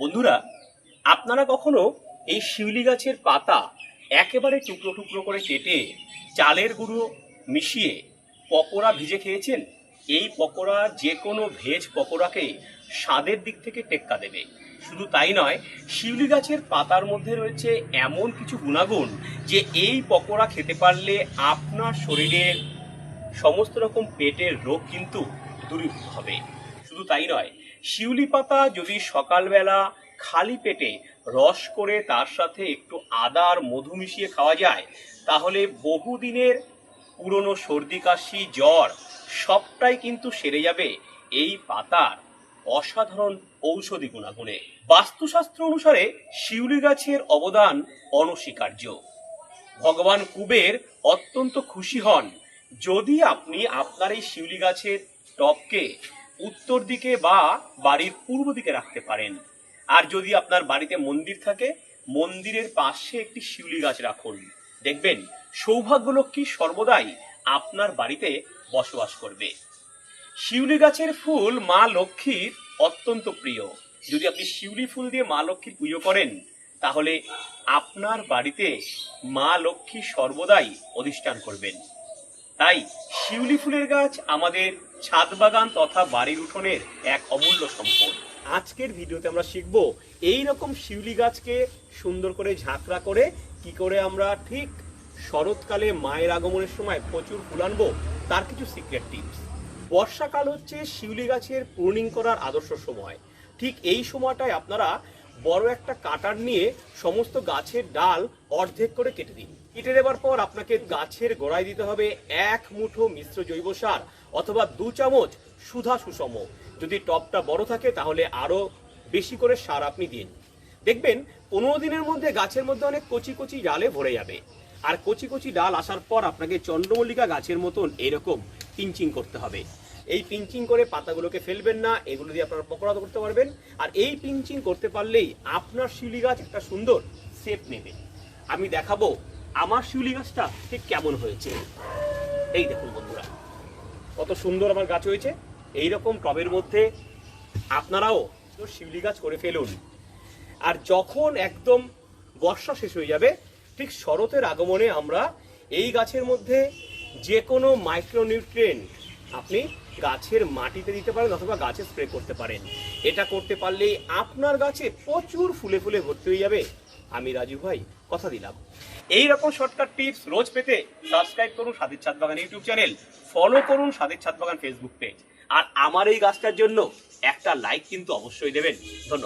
বন্ধুরা, আপনারা কখনো এই শিউলি গাছের পাতা একেবারে টুকরো টুকরো করে কেটে চালের গুঁড়ো মিশিয়ে পকোড়া ভিজে খেয়েছেন? এই পকোড়া যে কোনো ভেজ পকোড়াকে স্বাদের দিক থেকে টেক্কা দেবে। শুধু তাই নয়, শিউলি গাছের পাতার মধ্যে রয়েছে এমন কিছু গুণাগুণ যে এই পকোড়া খেতে পারলে আপনার শরীরের সমস্ত রকম পেটের রোগ কিন্তু দূরীভূত হবে। শুধু তাই নয় শিউলি পাতা যদি সকালবেলা খালি পেটে রস করে তার সাথে একটু আদা আর মধু মিশিয়ে খাওয়া যায়, তাহলে বহুদিনের পুরনো সর্দি, কাশি, জ্বর সবটাই কিন্তু সেরে যাবে এই পাতার অসাধারণ ঔষধি গুণাগুণে। বাস্তুশাস্ত্র অনুসারে শিউলি গাছের অবদান অনস্বীকার্য। ভগবান কুবের অত্যন্ত খুশি হন, যদি আপনি আপনার এই শিউলি গাছের টবকে উত্তর দিকে বা বাড়ির পূর্ব দিকে রাখতে পারেন। আর যদি আপনার বাড়িতে মন্দির থাকে, মন্দিরের পাশে একটি শিউলি গাছ রাখুন। দেখবেন সৌভাগ্যলক্ষ্মী সর্বদাই আপনার বাড়িতে বসবাস করবে। শিউলি গাছের ফুল মা লক্ষ্মীর অত্যন্ত প্রিয়। যদি আপনি শিউলি ফুল দিয়ে মা লক্ষ্মীর পুজো করেন, তাহলে আপনার বাড়িতে মা লক্ষ্মী সর্বদাই অধিষ্ঠান করবেন। তাই শিউলি ফুলের গাছ আমাদের ছাদ বাগান তথা বাড়ির উঠোনের এক অমূল্য সম্পদ। আজকের ভিডিওতে আমরা শিখব এই রকম শিউলি গাছকে সুন্দর করে ঝাঁকড়া করে কি করে আমরা ঠিক শরৎকালে মায়ের আগমনের সময় প্রচুর ফুল আনব, তার কিছু সিক্রেট টিপস বর্ষাকাল হচ্ছে শিউলি গাছের প্রুনিং করার আদর্শ সময়। ঠিক এই সময়টায় আপনারা বড় একটা কাটার নিয়ে সমস্ত গাছের ডাল অর্ধেক করে কেটে দিন। কেটে দেওয়ার পর আপনাকে গাছের গোড়ায় দিতে হবে এক মুঠো মিশ্র জৈব সার অথবা দু চামচ সুধা সুষম। যদি টপটা বড় থাকে তাহলে আরও বেশি করে সার আপনি দিন। দেখবেন পনেরো দিনের মধ্যে গাছের মধ্যে অনেক কচি কচি ডালে ভরে যাবে। আর কচি কচি ডাল আসার পর আপনাকে চন্দ্রমল্লিকা গাছের মতন এরকম পিঞ্চিং করতে হবে। এই পিঞ্চিং করে পাতাগুলোকে ফেলবেন না, এগুলো দিয়ে আপনারা পকোড়া করতে পারবেন। আর এই পিঞ্চিং করতে পারলেই আপনার শিউলি গাছ একটা সুন্দর শেপ নেবে। আমি দেখাবো আমার শিউলি গাছটা ঠিক কেমন হয়েছে। এই দেখুন বন্ধুরা, কত সুন্দর আমার গাছ হয়েছে। এই রকম টবের মধ্যে আপনারাও শিউলি গাছ করে ফেলুন। আর যখন একদম বর্ষা শেষ হয়ে যাবে, ঠিক শরতের আগমনে আমরা এই গাছের মধ্যে যে কোনো মাইক্রোনিউট্রিয়েন্ট আপনি গাছের মাটিতে দিতে পারেন অথবা গাছে স্প্রে করতে পারেন। এটা করতে পারলেই আপনার গাছে প্রচুর ফুলে ফুলে ভর্তি হয়ে যাবে। আমি রাজু ভাই, কথা দিলাম। এই রকম শর্টকাট টিপস রোজ পেতে সাবস্ক্রাইব করুন সাদের ছাদ বাগান ইউটিউব চ্যানেল ফলো করুন সাদের ছাদ বাগান ফেসবুক পেজ আর আমার এই গাছটার জন্য একটা লাইক কিন্তু অবশ্যই দেবেন। ধন্যবাদ।